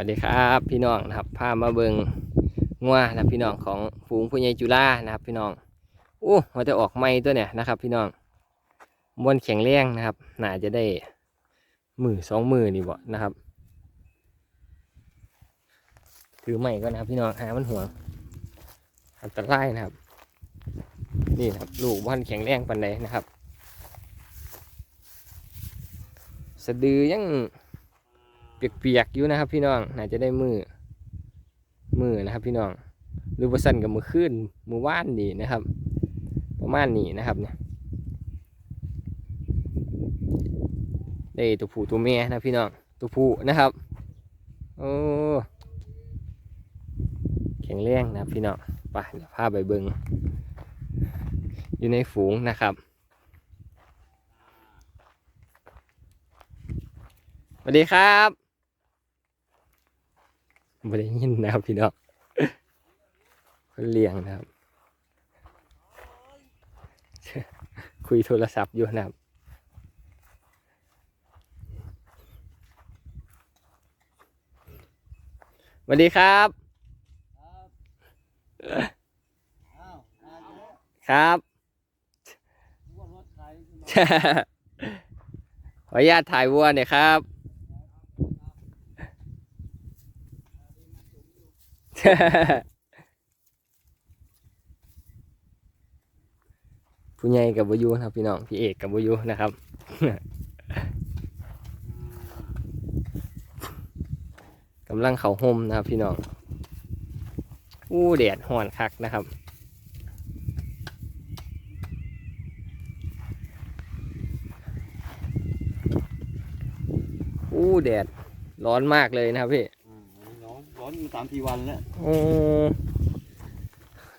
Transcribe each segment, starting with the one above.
วัสดีครับพี่น้องนะครับพามาเบิงงัวนะพี่น้องของฝูงผู้ใหญ่จุฬานะครับ พี่น้องอู้มันจะออกไม่ตัวเนี่ยนะครับ พี่น้องมวนแข็งแรงนะครับน่าจะได้มือสองมือนี่บ่นะครับ ถือไม่ก็นะครับ พี่น้องหามันห่วงอันตรายนะครับ นี่นะครับลูกบ้านแข็งแรงปันใดนะครับ สะดือยัง เปียกๆอยู่นะครับพี่น้องน่าจะได้มือมือนะครับพี่น้องรือว่าสั่นกับมือขึ้นมือว่านนี่นะครับ ประมาณนี้นะครับเนี่ยได้ตัวผู้ตัวเมียนะพี่น้องตัวผู้นะครับโอ้แข็งแรงนะพี่น้องไปเดี๋ยวพาไปเบิงอยู่ในฝูงนะครับสวัสดีครับ ไม่ได้ยินนะครับพี่น้องคนเลี้ยงนะครับ คุยโทรศัพท์อยู่นะครับสวัสดีครับอ้าวมาแล้วครับว่ารถไถขึ้นมาขออนุญาตถ่ายวัวหน่อยครับ ผู้ใหญ่กับวายุนะครับพี่น้องพี่เอกกับวายุนะครับกำลังเขาห่มนะครับ พี่น้องอู้แดดห่อนคักนะครับอู้แดดร้อนมากเลยนะครับพี่ อืมร้อนร้อนมาสามสี่วันแล้วโอ้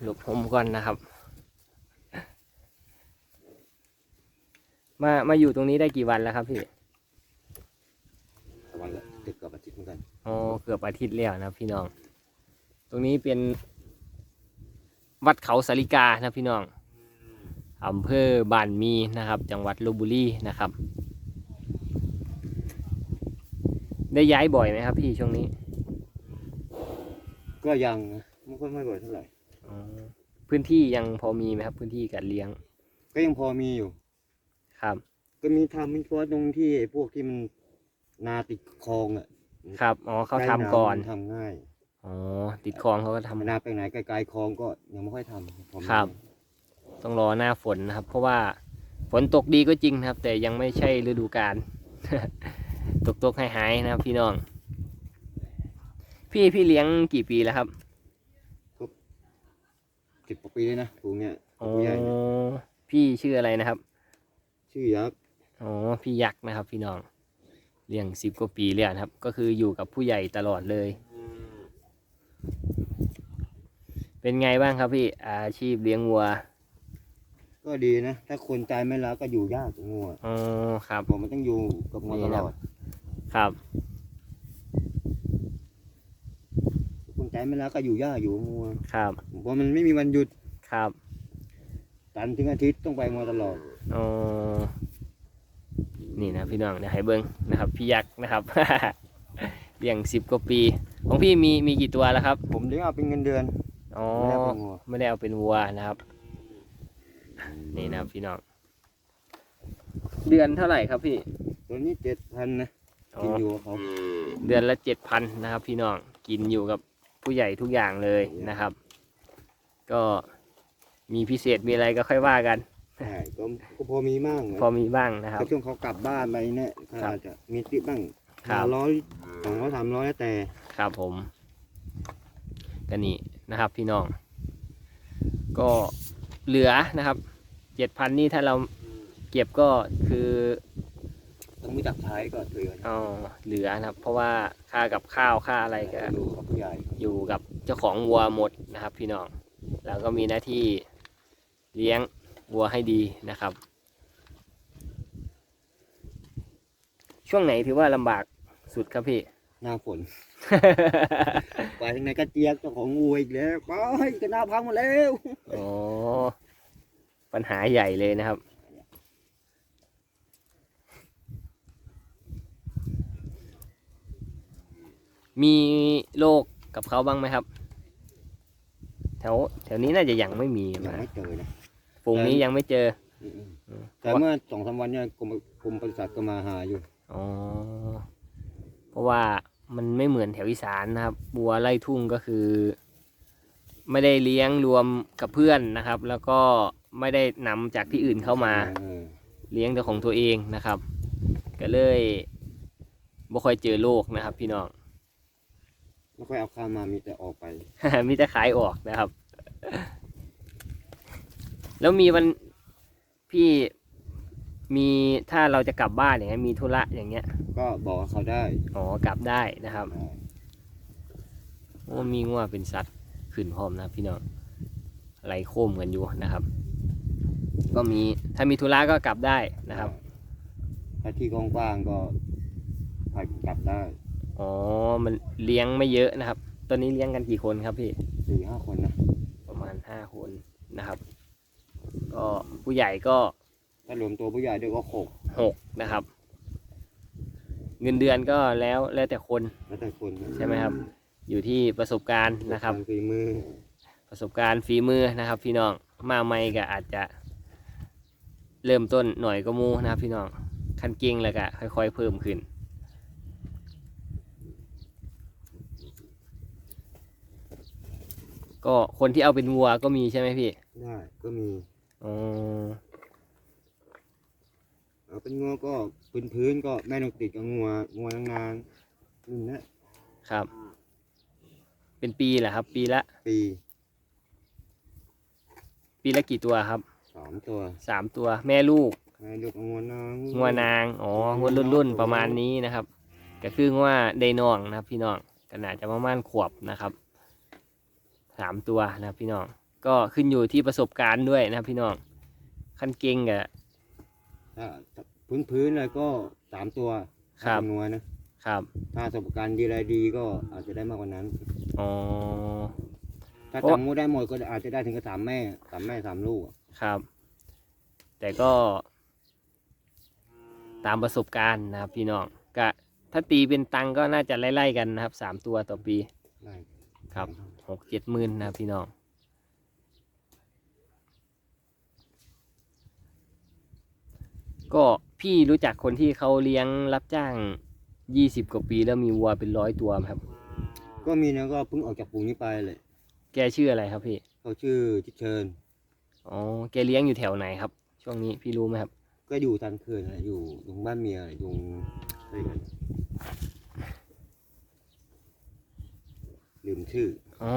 หลบผมก่อนนะครับ มามาอยู่ตรงนี้ได้กี่วันแล้วครับพี่วันละเกือบกับอาทิตย์เหมือนกันอ๋อเกือบอาทิตย์แล้วนะครับพี่น้อง ตรงนี้เป็น วัดเขาสาริกานะพี่น้องอำเภอบ้านมีนะครับ จังหวัดลบบุรีนะครับ ได้ย้ายบ่อยไหมครับพี่ช่วงนี้ ก็ยังนะไม่ค่อยไม่บ่อยเท่าไหร่อ๋อพื้นที่ยังพอมีไหมครับ พื้นที่การเลี้ยงก็ยังพอมีอยู่ ครับ ก็มีทำมีเฉพาะตรงที่ไอ้พวกที่มันนาติดคลองอะครับอ๋อเขาใกล้ทำก่อนำทำง่ายอ๋อติดคลองเขาก็ทำ นาไปไหนไกลๆคลองก็ยังไม่ค่อยทำผมครับ ต้องรอหน้าฝนนะครับ เพราะว่าฝนตกดีก็จริงนะครับ แต่ยังไม่ใช่ฤดูกาล ตกตกหายหายๆนะครับพี่น้อง พี่พี่เลี้ยงกี่ปีแล้วครับสิบกว่าปีเลยนะพวกเนี้ยอ๋อผู้ใหญ่เนี่ยพี่ชื่ออะไรนะครับ ชื่อยักษ์อ๋อพี่ยักษ์นะครับ พี่น้องเลี้ยงสิบกว่าปีแล้วนะครับ ก็คืออยู่กับผู้ใหญ่ตลอดเลย เป็นไงบ้างครับพี่อาชีพเลี้ยงวัวก็ดีนะ ถ้าคนใจไม่รักก็อยู่ยากกับงัวอ๋อครับ ผมมันต้องอยู่กับงัวนี่ตนะลอดครับ คน ใจไม่รักก็อยู่ยากอยู่กับงัวครับเพราะมันไม่มีวันหยุดครับจันทร์ถึงอาทิตย์ต้องไปงัวตลอดอ๋อนี่นะพี่น้องเดี๋ยวให้เบิ้งนะครับ พี่ยักษ์นะครับ เลี้ยงสิบกว่าปี ของพี่มีมีกี่ตัวแล้วครับ ผมเลี้ยงเอาเป็นเงินเดือนอ๋อไม่ได้เป็นงัวไม่ได้เอาเป็นวัวนะครับ นี่นะครับพี่น้องเดือนเท่าไหร่ครับพี่ ตัวนี้เจ็ดพันนะอ๋อกินอยู่กับเขาเดือนละเจ็ดพันนะครับ พี่น้องกินอยู่กับ ผู้ใหญ่ทุกอย่างเลยนะครับ ก็มีพิเศษมีอะไรก็ค่อยว่ากันใช่ก็ก็พอมีมั่งพอมีบ้างนะครับแต่ช่วงเขากลับบ้านไปเนี่ยก็ครับอาจจะมีติปบ้างครับร้อยสองร้อยสามร้อยแล้วแต่ครับผมก็นี่นะครับพี่น้อง ก็เหลือนะครับเจ็ดพันนี่ถ้าเราเก็บก็คือ ต้องรู้จักใช้ก็เถือนเอาเหลือนะครับ เพราะว่าค่ากับข้าวค่าอะไรก็อยู่กับผู้ใหญ่อยู่กับเจ้าของวัวหมดนะครับ พี่น้องเราก็มีหน้าที่เลี้ยงวัวให้ดีนะครับ ช่วงไหนถือว่าลำบากสุดครับพี่หน้าฝนไปทางไหนก็เจี๊ยกเจ้าของงูอีกแล้วไปก็หน้าพังหมดแล้วอ๋อปัญหาใหญ่เลยนะครับ มมีโรคกับเขาบ้างไหมครับ แถวแถวนี้น่าจะยังไม่มียังมาไม่เจอนะ ฝูงนี้ยังไม่เจออืมอืมๆแต่เมื่อสองสามวันเนี่ยกรมกรมปศุสัตว์ก็มาหาอยู่ อ๋อ เพราะว่ามันไม่เหมือนแถวอีสานนะครับ บัวไล่ทุ่งก็คือ ไม่ได้เลี้ยงรวมกับเพื่อนนะครับ แล้วก็ไม่ได้นำจากที่อื่นเข้ามา เออเลี้ยงแต่ของตัวเองนะครับ ก็เลยบ่ค่อยเจอโรคนะครับ พี่น้อง ไม่ค่อยเอาข้าวมามีแต่ออกไป มีแต่ขายออกนะครับ แล้วมีวันพี่มีถ้าเราจะกลับบ้านอย่างเงี้ยมีธุระอย่างเงี้ยก็บอกว่าเขาได้อ๋อกลับได้นะครับอ่าโอ้มีงัวเป็นสัตว์ขึ้นพร้อมนะครับพี่น้องไหลโค้มกันอยู่นะครับ ก็มีถ้ามีธุระก็กลับได้นะครับถ้าที่กว้างๆก็พากลับได้ อ๋อ มันเลี้ยงไม่เยอะนะครับ ตอนนี้เลี้ยงกันกี่คนครับพี่สี่ห้าคนนะประมาณห้าคนนะครับ ก็ผู้ใหญ่ก็ถ้ารวมตัวผู้ใหญ่ด้วยก็หกหกนะครับ เงินเดือนก็แล้วแล้วแต่คนแล้วแต่คนนะใช่ไหมครับ อยู่ที่ประสบการณ์นะครับกาฝีมือประสบการณ์ฝีมือนะครับ พี่น้องมาใหม่ก็อาจจะ เริ่มต้นหน่อยก็มูนะครับ พี่น้องคันเก่งแล้วก็ค่อย ๆ เพิ่มขึ้น ก็คนที่เอาเป็นวัวก็มีใช่ไหมพี่ได้ก็มีอ๋อเอาเป็นงัวก็พื้นพื้นๆก็แม่นกติดกับงัวงัวนางๆนี่นะครับ เป็นปีเหรอครับ ปีละปีปีละกี่ตัวครับสามตัวสามตัวแม่ลูกแม่ลูกกับงัวนางงัวนางอ๋องัวรุ่นรุ่นๆประมาณนี้นะครับ ก็คืองัวไดนองนะครับ พี่น้องขนาดจะประมาณขวบนะครับ สามตัวนะครับพี่น้อง ก็ขึ้นอยู่ที่ประสบการณ์ด้วยนะครับพี่น้อง ขั้นเก่งกับถ้าพื้นพื้นๆเลยก็สามตัวครับถ้าเป็นงัวนะครับ ถ้าประสบการณ์ดีอะไรดีก็อาจจะได้มากกว่านั้น อ๋อ ถ้าโอ้จำงูได้หมดก็อาจจะได้ถึงกับสามแม่สามแม่สามลูกอะครับ แต่ก็ตามประสบการณ์นะครับพี่น้องก็ถ้าตีเป็นตังค์ก็น่าจะไล่ๆกันนะครับสามตัวต่อปีได้ครับ หกเจ็ดหมื่นนะพี่น้องก็พี่รู้จักคนที่เขาเลี้ยงรับจ้างยี่สิบกว่าปีแล้วมีวัวเป็นร้อยตัวไหมครับ ก็มีนะก็เพิ่งออกจากปุ่งนี้ไปเลย แกชื่ออะไรครับพี่เขาชื่อทิศเชิญอ๋อแกเลี้ยงอยู่แถวไหนครับ ช่วงนี้พี่รู้ไหมครับ ก็อยู่ทางเขื่อนนะอยู่ตรงบ้านเมียอยู่อะไรกันลืมชื่อ อ๋อ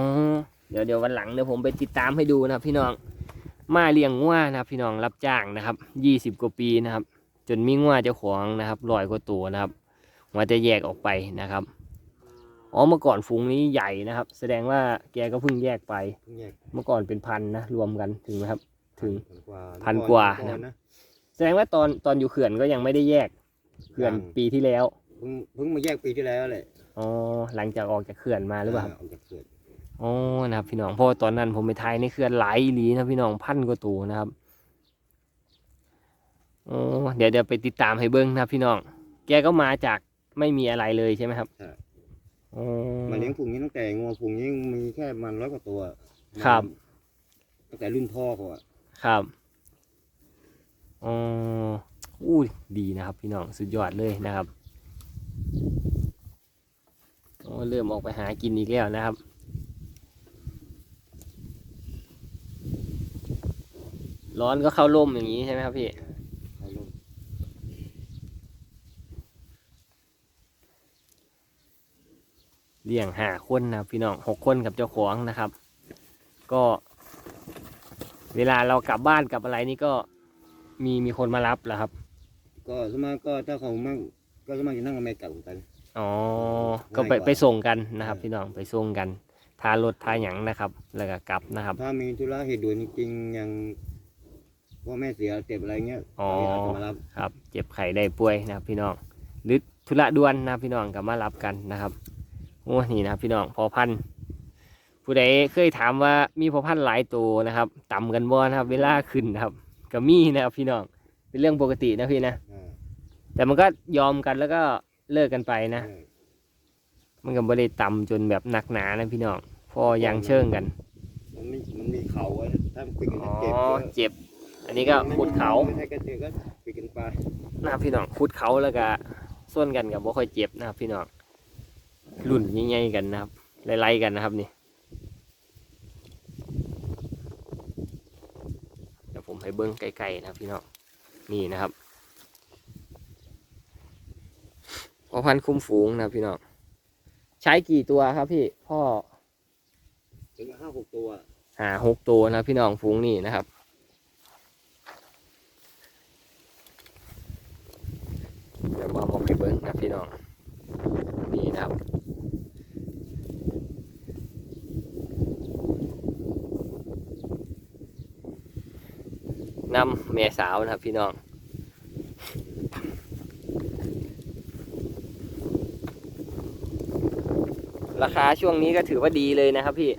เดี๋ยวเดี๋ยววันหลังเดี๋ยวผมไปติดตามให้ดูนะครับพี่น้องมาเลี้ยงงัวนะครับพี่น้องรับจ้างนะครับยี่สิบกว่าปีนะครับ จนมีงัวเจ้าของนะครับร้อยกว่าตัวนะครับงัวจะแยกออกไปนะครับอ๋อเมื่อก่อนฝูงนี้ใหญ่นะครับ แสดงว่าแกก็เพิ่งแยกไปเพิ่งแยกเมื่อก่อนเป็นพันนะรวมกันถึงไหมครับ ถึงพันกว่าพันกว่าก่อนะครับแสดงว่าตอนตอนอยู่เขื่อนก็ยังไม่ได้แยกเขื่อนปีที่แล้วเพิ่งเพิ่งมาแยกปีที่แล้วแหละอ๋อหลังจากออกจากเขื่อนมาหรือเปล่าครับออกจากเขื่อน อ๋อนะครับพี่น้องเพราะว่าตอนนั้นผมไปถ่ายในเขื่อนหลายอีหลีนะพี่น้องพันกว่าตัวนะครับอ๋อเดี๋ยวเดี๋ยวไปติดตามให้เบิ้งนะครับพี่น้อง แกก็มาจากไม่มีอะไรเลยใช่ไหมครับใช่อ๋อมาเลี้ยงฝูงนี้ตั้งแต่งัวฝูงนี้มีแค่มันร้อยกว่าตัว ครับ ตั้งแต่รุ่นพ่อเขาอะครับอ๋ออู้ดีนะครับ พี่น้องสุดยอดเลยนะครับโอ้เริ่มออกไปหากินอีกแล้วนะครับ ร้อนก็เข้าร่มอย่างนี้ใช่ไหมครับพี่เขาลงเลี้ยงห้าคนนะครับพี่น้องหกคนกับเจ้าของนะครับ ก็ เวลาเรากลับบ้านกลับอะไรนี่ก็มีมีคนมารับเหรอครับ ก็สวนมากก็ถ้าเขามั่งก็สวนมากจะนั่งกับแม่กลับกัน อ๋อ ก็ไปง่ายกว่า ไปส่งกันนะครับเออพี่น้องไปส่งกันทารถทาหยังนะครับ แล้วก็กลับนะครับ ถ้ามีธุระเหตุด่วนจริงๆอย่าง พ่อแม่เสียเจ็บอะไรเงี้ยอ๋ออาจจะมารับครับ เจ็บไข้ได้ป่วยนะครับพี่น้องหรือธุระด่วนนะครับพี่น้องก็มารับกันนะครับโอ้นี่นะครับพี่น้องพอพันธุ์ผู้ใดเคยถามว่ามีพอพันธุ์หลายตัวนะครับต่ำกันบ่นะครับ เวลาขึ้นนะครับก็มีนะครับพี่น้องเป็นเรื่องปกตินะพี่นะอ่าแต่มันก็ยอมกันแล้วก็เลิกกันไปนะ ใช่มันก็บ่ได้ต่ำจนแบบหนักหนานะพี่น้องพอยังเชิงกัน มันมีมันมีเขาไว้ถ้ามันปิดกันอ๋อเจ็บเยอะเจ็บอั นนี้ก็ขุดเขาไม่ใช่กระเจือกก็ปิดกันไปนะครับพี่น้องขุดเขาแล้วก็ส่วนกันกับบ่ค่อยเจ็บนะครับ พี่น้องรุ่นใหญ่ๆกันนะครับไล่ๆกันนะครับนี่เดี๋ยวผมให้เบิ้งไกลๆนะครับพี่น้องนี่นะครับพอพันธุ์คุ้มฝูงนะครับพี่น้องใช้กี่ตัวครับพี่พ่อถึงห้าหกตัวหาหกตัวนะครับพี่น้องฝูงนี่นะครับ ดี๋ยวมาบอกให้เบิ้งนะครับพี่น้อง นี่นะครับ นำแม่สาวนะครับพี่น้องราคาช่วงนี้ก็ถือว่าดีเลยนะครับพี่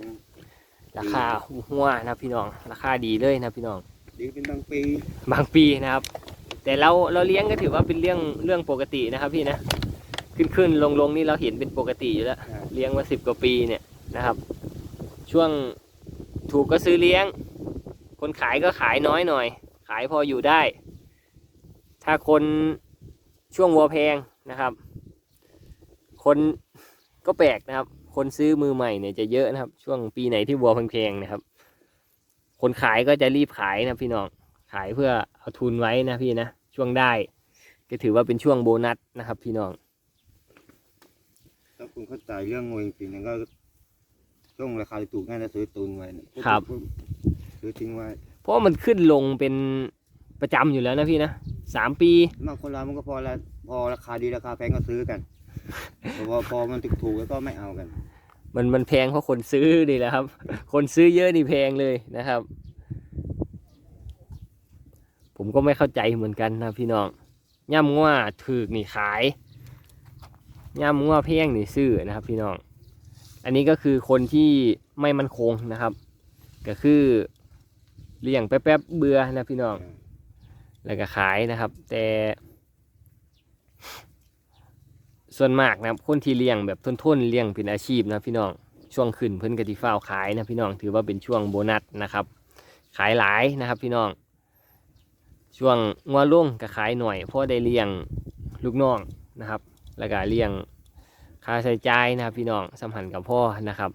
ราคาหัวนะครับพี่น้อง ราคาดีเลยนะครับพี่น้อง ดีเป็นบางปี บางปีนะครับ แต่เราเราเลี้ยงก็ถือว่าเป็นเรื่องเรื่องปกตินะครับพี่นะขึ้นขึ้นลงลงนี่เราเห็นเป็นปกติอยู่แล้ว เลี้ยงมาสิบกว่าปีเนี่ยนะครับ ช่วงถูกก็ซื้อเลี้ยง คนขายก็ขายน้อยหน่อย ขายพออยู่ได้ ถ้าคนช่วงวัวแพงนะครับ คนก็แปลกนะครับ คนซื้อมือใหม่เนี่ยจะเยอะนะครับ ช่วงปีไหนที่วัวแพงๆนะครับ คนขายก็จะรีบขายนะพี่น้อง ขายเพื่อเอาทุนไว้นะพี่นะช่วงได้ก็ถือว่าเป็นช่วงโบนัสนะครับ พี่น้องถ้าคุณเข้าใจเรื่องงูจริงๆนะก็ช่วงราคาถูกง่ายจะซื้อตุนไว้นะครับซื้อทิ้งไว้ เพราะว่ามันขึ้นลงเป็นประจำอยู่แล้วนะพี่นะสามปีบางคนเรามันก็พอละพอราคาดีราคาแพงก็ซื้อกันพอพอมันถูกถูกๆแล้วก็ไม่เอากัน มันมันแพงเพราะคนซื้อนี่แหละครับ คนซื้อเยอะนี่แพงเลยนะครับ ผมก็ไม่เข้าใจเหมือนกันนะพี่น้องย่ำง่วถือกนี่ขายย่ำง่วแพงนี่ซื้อนะครับ พี่น้อง อันนี้ก็คือคนที่ไม่มั่นคงนะครับ ก็คือเลี้ยงแป๊บๆเบื่อนะพี่น้อง แล้วก็ขายนะครับ แต่ ส่วนมากนะครับคนที่เลี้ยงแบบทนๆเลี้ยงเป็นอาชีพนะพี่น้องช่วงขึ้นเพิ่นกติฟ้าวขายนะพี่น้องถือว่าเป็นช่วงโบนัสนะครับ ขายหลายนะครับ พี่น้อง ช่วงงัวลุ่งก็ขายหน่อยเพราะได้เลี้ยงลูกน้องนะครับ แล้วก็เลี้ยงค่าใช้จ่ายนะครับ พี่น้องสัมพันธ์กับพ่อนะครับ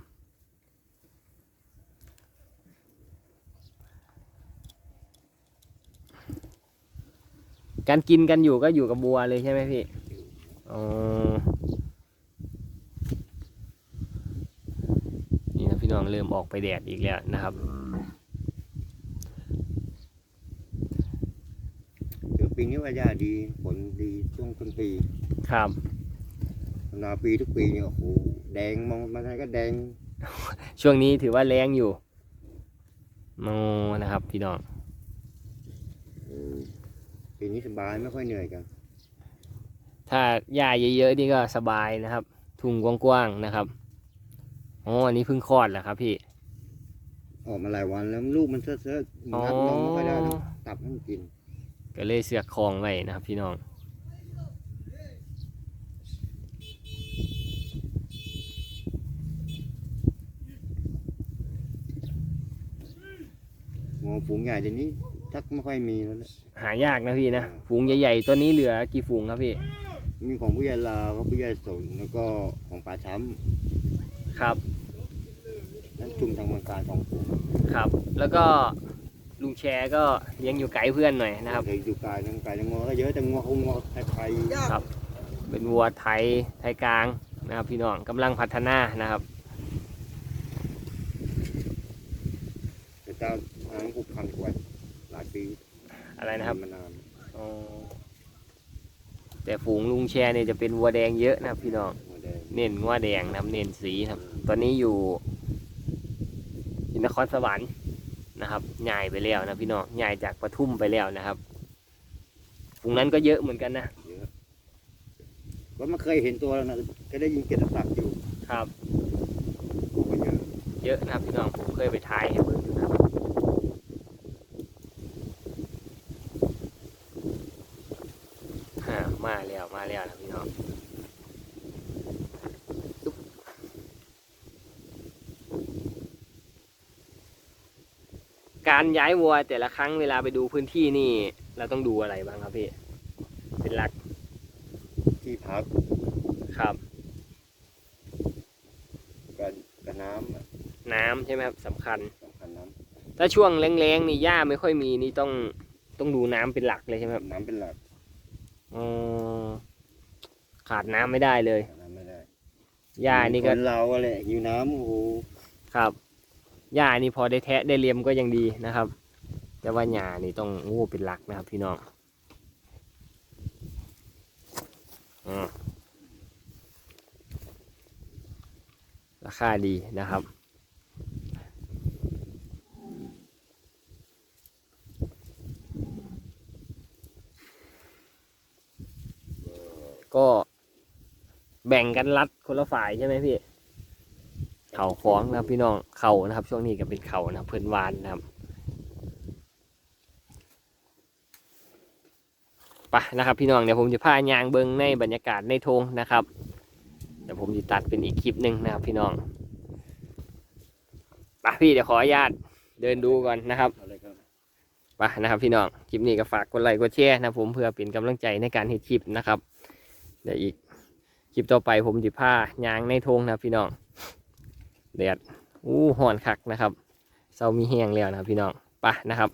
การกินกันอยู่ก็อยู่กับบัวเลยใช่ไหมพี่ อ๋อ นี่นะพี่น้องเริ่มออกไปแดดอีกแล้วนะครับ คือ ปีนี้ว่าหญ้าดีผลดีช่วงต้นปีครับธรรมดาปีทุกปีเนี่ยโอ้โหแดงมองมาทางไหนก็แดง ช่วงนี้ถือว่าแรงอยู่โมนะครับพี่น้องปีนี้สบายไม่ค่อยเหนื่อยกัน ถ้าหญ้าเยอะๆนี่ก็สบายนะครับ ทุ่งกว้างๆนะครับอ๋ออันนี้เพิ่งคลอดแหละครับพี่ออกมาหลายวันแล้วลูกมันเสื้อเสื้อๆอ๋อนับนมไม่ค่อยได้ต้องตับให้มันกิน ก็เลยเสือกคลองไว้นะครับพี่น้องงอฝูงใหญ่เดี๋ยวนี้ชักไม่ค่อยมีแล้วนะหายากนะพี่นะฝูงใหญ่ๆตัวนี้เหลือกี่ฝูงครับพี่มีของผู้ใหญ่ลาวกับผู้ใหญ่สนแล้วก็ของป่าช้ครับำนั่นจุ่มทางเมืองการของฝูงครับ แล้วก็ ลุงแชร์ก็เลี้ยงอยู่ไกลเพื่อนหน่อยนะครับเคยอยู่กายทางกายทางงอก็เยอะแต่งอคงงอไทยครับ เป็นวัวไทยไทยกลางนะครับ พี่น้องกำลังพัฒนานะครับๆแต่เจ้าทางผูกพันกว่าหลายปีอะไรนะครับมานานอ๋อแต่ฝูงลุงแชร์เนี่ยจะเป็นวัวแดงเยอะนะครับ พี่น้องหัวแดงเน้นวัวแดงนะครับเน้นสีครับ ตอนนี้อยู่อยู่นครสวรรค์ นะครับย้ายไปแล้วนะพี่น้องย้ายจากปทุมไปแล้วนะครับฝูงนั้นก็เยอะเหมือนกันนะเยอะก็ไม่เคยเห็นตัวแล้วนะก็ได้ยินเกียรติศักดิ์อยู่ครับ ก็เยอะ เยอะนะครับพี่น้องผมเคยไปถ่ายให้เบิ่งอยู่นะครับฮ่ามาแล้วมาแล้วนะพี่น้องจุ๊บ การย้ายวัวแต่ละครั้งเวลาไปดูพื้นที่นี่ เราต้องดูอะไรบ้างครับพี่ เป็นหลักที่พักครับ กับกับน้ำอะน้ำใช่ไหมครับสำคัญ สำคัญน้ถ้าช่วงแรงๆนี่หญ้าไม่ค่อยมีนี่ต้องต้องดูน้ำเป็นหลักเลยใช่ไหมครับำน้ำเป็นหลักอ๋อขาดน้ำไม่ได้เลยขาดน้ำไม่ได้หญ้านี่ก็คเราอะแหละหิวน้ำโอ้โหครับ หญ้านี่พอได้แทะได้เลียมก็ยังดีนะครับ แต่ว่าหญ้านี่ต้องโอ้เป็นหลักนะครับพี่น้องอราคาดีนะครับก็แบ่งกันรัดคนละฝ่ายใช่ไหมพี่ เข่าคล้องนะครับพี่น้องเข่านะครับ ช่วงนี้ก็เป็นเข่านะเพื่อนวานนะครับไปนะครับพี่น้องเดี๋ยวผมจะพายางเบิงในบรรยากาศในทงนะครับเดี๋ยวผมจะตัดเป็นอีกคลิปหนึ่งนะครับพี่น้องไปพี่เดี๋ยวขออนุญาตเดินดูก่อนนะครับอะไปนะครับพี่น้องคลิปนี้ก็ฝากกดไลค์กดแชร์นะผมเพื่อเป็นกำลังใจในการเฮ็ดคลิปนะครับเดี๋ยวอีกคลิปต่อไปผมจะพายางในทงนะพี่น้อง แดดอู้ห่อนคักนะครับเซามีแห้งแล้วนะครับพี่น้องไปนะครับ